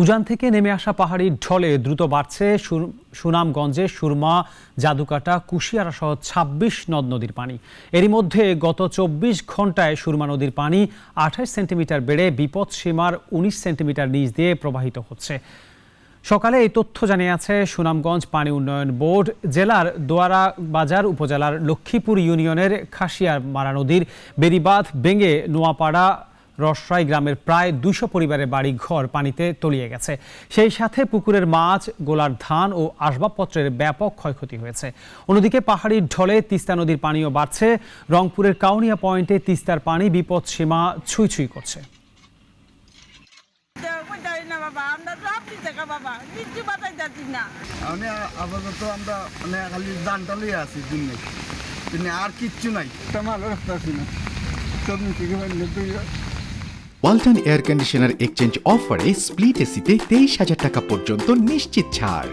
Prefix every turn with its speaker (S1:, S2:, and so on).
S1: উজান থেকে নেমে আসা পাহাড়ি ঢলে দ্রুত বাড়ছে সুনামগঞ্জে সুরমা, জাদুকাটা, কুশিয়ারা সহ ছাব্বিশ নদ নদীর পানি। এরই মধ্যে গত চব্বিশ ঘন্টায় সুরমা নদীর পানি আঠাশ সেন্টিমিটার বেড়ে বিপদ সীমার উনিশ সেন্টিমিটার নিচ দিয়ে প্রবাহিত হচ্ছে। সকালে এই তথ্য জানিয়েছে সুনামগঞ্জ পানি উন্নয়ন বোর্ড। জেলার দোয়ারা বাজার উপজেলার লক্ষ্মীপুর ইউনিয়নের খাসিয়ার মারা নদীর বেড়িবাঁধ ভেঙে নোয়াপাড়া রসরাই গ্রামের প্রায় দুশো পরিবারের বাড়ি ঘর পানিতে তলিয়ে গেছে। সেই সাথে পুকুরের মাছ গোলার ধান ও আসবাবপত্রের ব্যাপক ক্ষয়ক্ষতি হয়েছে। অন্যদিকে পাহাড়ির ঢলে তিস্তা নদীর পানিও বাড়ছে। রংপুরের কাউনিয়া পয়েন্টে তিস্তার পানি বিপদ সীমা ছুঁই ছুঁই করছে।
S2: আমরা
S3: আমি আপাতত মানে খালি দানটা লইয়া আছি দিনে। দিনে আর কিচ্ছু নাই।
S4: ভালো না। সব
S5: ওয়ালটন এয়ার কন্ডিশনার এক্সচেঞ্জ অফারে স্প্লিট এসিতে তেইশ হাজার টাকা পর্যন্ত নিশ্চিত ছাড়।